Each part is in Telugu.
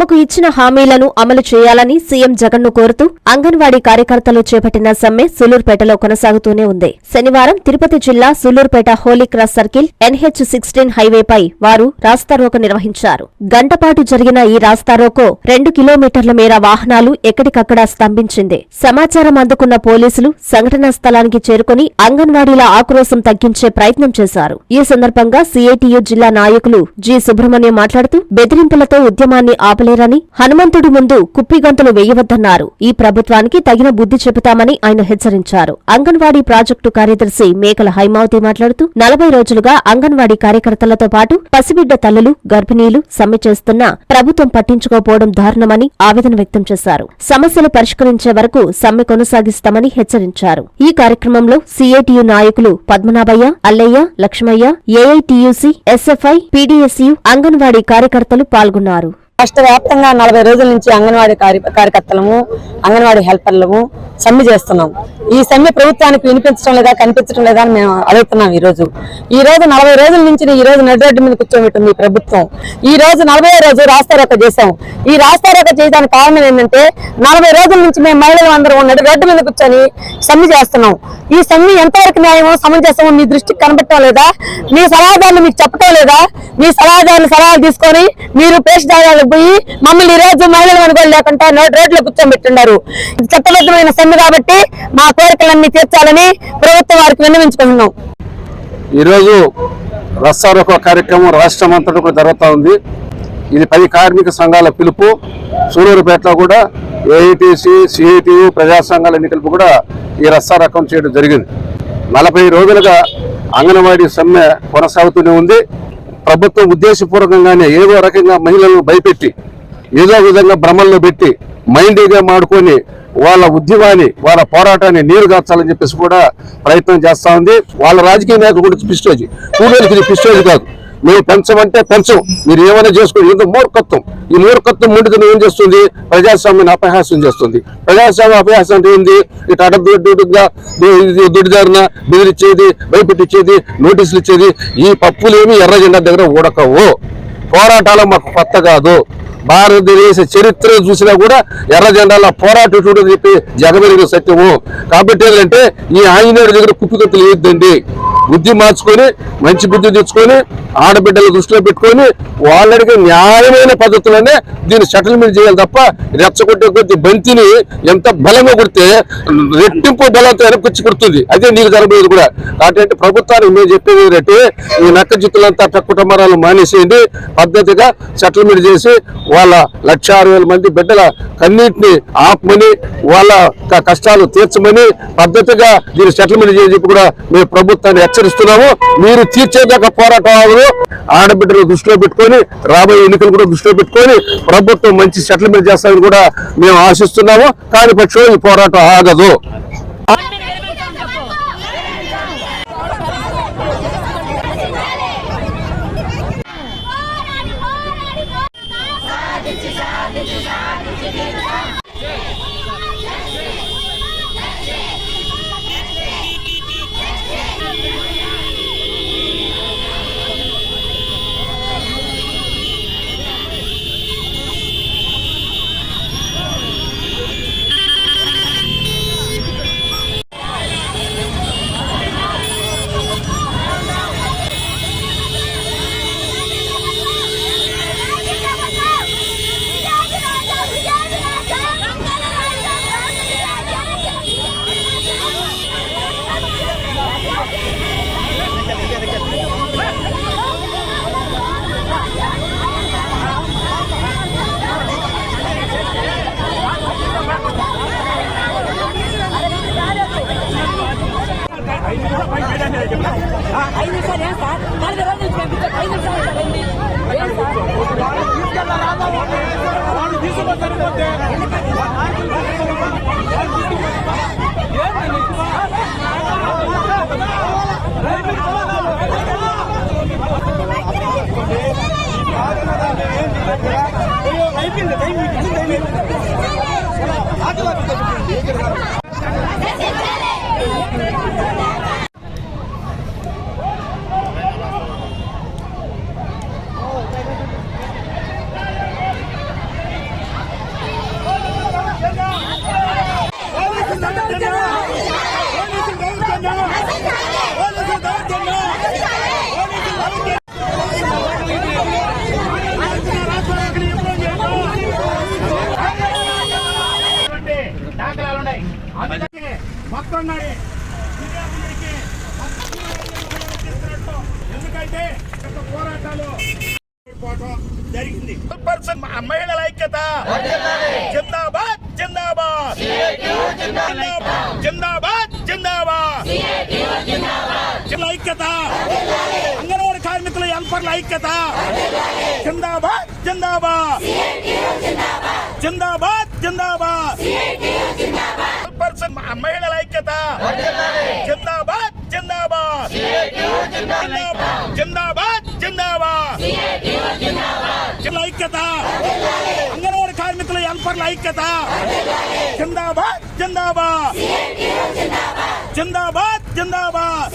తమకు ఇచ్చిన హామీలను అమలు చేయాలని సీఎం జగన్ను కోరుతూ అంగన్వాడీ కార్యకర్తలు చేపట్టిన సమ్మె సులూర్పేటలో కొనసాగుతూనే ఉంది. శనివారం తిరుపతి జిల్లా Sullurpeta Holy Cross circle NH sixteen హైవేపై వారు రాస్తారోకో నిర్వహించారు. గంటపాటు జరిగిన ఈ రాస్తారోకో రెండు కిలోమీటర్ల మేర వాహనాలు ఎక్కడికక్కడ స్తంభించింది. సమాచారం అందుకున్న పోలీసులు సంఘటనా స్థలానికి చేరుకుని అంగన్వాడీల ఆక్రోశం తగ్గించే ప్రయత్నం చేశారు. ఈ సందర్భంగా సీఐటియు జిల్లా నాయకులు జి సుబ్రహ్మణ్యం మాట్లాడుతూ బెదిరింపులతో ఉద్యమాన్ని ఆపలేరని హనుమంతుడి ముందు కుప్పిగంతులు వేయవద్దన్నారు. ఈ ప్రభుత్వానికి తగిన బుద్ధి చెబుతామని ఆయన హెచ్చరించారు. అంగన్వాడీ ప్రాజెక్టు కార్యదర్శి మేకల హైమావతి మాట్లాడుతూ నలభై రోజులుగా అంగన్వాడీ కార్యకర్తలతో పాటు పసిబిడ్డ తల్లులు గర్భిణీలు సమ్మె చేస్తున్నా ప్రభుత్వం పట్టించుకోపోవడం దారుణమని ఆవేదన వ్యక్తం చేశారు. సమస్యలు పరిష్కరించే వరకు సమ్మె కొనసాగిస్తామని హెచ్చరించారు. ఈ కార్యక్రమంలో సీఐటియు నాయకులు Padmanabhaiah Allaiah Lakshmaiah AITUC SFI PDSU anganwadi కార్యకర్తలు పాల్గొన్నారు. రాష్ట్ర వ్యాప్తంగా నలభై రోజుల నుంచి అంగన్వాడీ కార్య- కార్యకర్తలము అంగన్వాడీ హెల్పర్లము సమ్మె చేస్తున్నాం. ఈ సమ్మె ప్రభుత్వానికి వినిపించడం లేదా కనిపించడం లేదా అని మేము అడుగుతున్నాం ఈ రోజు ఈ రోజు నలభై రోజుల నుంచి ఈ రోజు నడిరెడ్డి మీద కూర్చోబెట్టింది ప్రభుత్వం. ఈ రోజు నలభై రోజు రాస్తారోక చేశాం. ఈ రాస్తారోక చేయడానికి కారణం ఏంటంటే నలభై రోజుల నుంచి మేము మహిళలు అందరం నడి రోడ్డు మీద కూర్చొని సమ్మె చేస్తున్నాం. ఈ సమ్మె ఎంతవరకు న్యాయమో సమంజసమో మీ దృష్టికి కనబెట్టడం లేదా మీ సలహాదారులు మీకు చెప్పడం లేదా మీ సలహాదారులు సలహాలు తీసుకొని మీరు పేషదారులు పోయి మమ్మల్ని ఈ రోజు మహిళలు అనుకోలు లేకుండా నోటి రోడ్లో కూర్చోబెట్టున్నారు. ఇది చట్టబద్ధమైన సమ్మె కాబట్టి మా కోరికలన్నీ తీర్చాలని ప్రభుత్వం వారికి విన్నవించుకుంటున్నాం. ఈరోజు రస్సారోకో కార్యక్రమం రాష్ట్రం అంతటా కూడా జరుగుతూ ఉంది. ఇది పది కార్మిక సంఘాల పిలుపు. సూలూరుపేటలో కూడా ఏఐటీసీ సిఐటియు ప్రజా సంఘాల ఎన్నికలకు కూడా ఈ రస్సారకం చేయడం జరిగింది. నలభై రోజులుగా అంగన్వాడీ సమ్మె కొనసాగుతూనే ఉంది. ప్రభుత్వం ఉద్దేశపూర్వకంగానే ఏదో రకంగా మహిళలను భయపెట్టి ఏదో విధంగా భ్రమల్లో పెట్టి మైండీగా మాడుకొని వాళ్ళ ఉద్యమాన్ని వాళ్ళ పోరాటాన్ని నీరు గార్చాలని చెప్పేసి కూడా ప్రయత్నం చేస్తా ఉంది. వాళ్ళ రాజకీయ నాయకుడు కూడా పిస్టోజీ. కూలీలకి ఇది పిస్టోజీ కాదు. మేము పెంచమంటే పెంచం. మీరు ఏమైనా చేసుకోండి ఇంత మూర్ఖత్వం. ఈ మూర్ఖత్వం ముందుకు ఏం చేస్తుంది? ప్రజాస్వామ్యాన్ని అపహాస్యం చేస్తుంది. ప్రజాస్వామ్య అపహాస్యం అంటే ఏంది? ఇటు అడ్డదుడ్డుగా దుడిదారిన బెదిరించేది భయపెట్టిచ్చేది నోటీసులు ఇచ్చేది. ఈ పప్పులేమి ఎర్ర జెండా దగ్గర ఊడకవు. పోరాటాలు మాకు కొత్త కాదు. భారతదేశ చరిత్ర చూసినా కూడా ఎర్ర జెండాల పోరాటం చెప్పి జగమెరిగిన సత్యము. కాబట్టి ఏంటంటే ఈ ఆంజనేయుడి దగ్గర కుప్పికత్తులు వేయద్దండి. బుద్ధి మార్చుకొని మంచి బుద్ధి తెచ్చుకొని ఆడబిడ్డల దృష్టిలో పెట్టుకొని వాళ్ళకి న్యాయమైన పద్ధతులనే దీన్ని సెటిల్మెంట్ చేయాలి తప్ప రెచ్చగొట్టే కొద్ది బంతిని ఎంత బలంగా కొడితే రెట్టింపు బలంతో వెనక్కి కొడుతుంది. అదే నీకు జరగలేదు కూడా. కాబట్టి ప్రభుత్వానికి మేము చెప్పేది ఏంటంటే ఈ నక్క జిత్తులంతా కుటుంబరాలు మానేసేయండి. పద్ధతిగా సెటిల్మెంట్ చేసి వాళ్ళ లక్ష వేల మంది బిడ్డల కన్నీటిని ఆపమని వాళ్ళ కష్టాలు తీర్చమని పద్ధతిగా దీన్ని సెటిల్మెంట్ చేసి చెప్పి కూడా మేము ప్రభుత్వాన్ని హెచ్చరిస్తున్నాము. మీరు తీర్చేదాకా పోరాటం ఆడబిడ్డలు దృష్టిలో పెట్టుకొని రాబోయే ఎన్నికలు కూడా దృష్టిలో పెట్టుకొని ప్రభుత్వం మంచి సెటిల్మెంట్ చేస్తామని కూడా మేము ఆశిస్తున్నాము. కాని పక్షం ఈ పోరాటం ఆగదు. ఐదు నిమిషాలు ఏం సార్ ఏం సార్ విద్యార్థులకి చేస్తున్నట్టు. ఎందుకంటే గత పోరాటాలు పోవటం జరిగింది. పర్సన్ మహిళల ఐక్యత. జిందాబాద్ జిందాబాద్. జిందాబాద్ జిందాబాద్ జిల్లా ఐక్యత. అంగన్వాడీ కార్మికుల హెల్పర్ల ఐక్యత. జిందాబాద్ జిందాబాద్. జిందాబాద్ జిందాబాద్ పర్సన్ మహిళల ఐక్యత జిందాబాద్ జిందాబాద్ జిందాబాద్ జిందాబాద్ జిల్లా ఐక్యత అంగన్వాడీ కార్మికుల హెల్పర్ల ఐక్యత. జిందాబాద్ జిందాబాద్. జిందాబాద్ జిందాబాద్.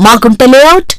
మాకుంట లేఅవుట్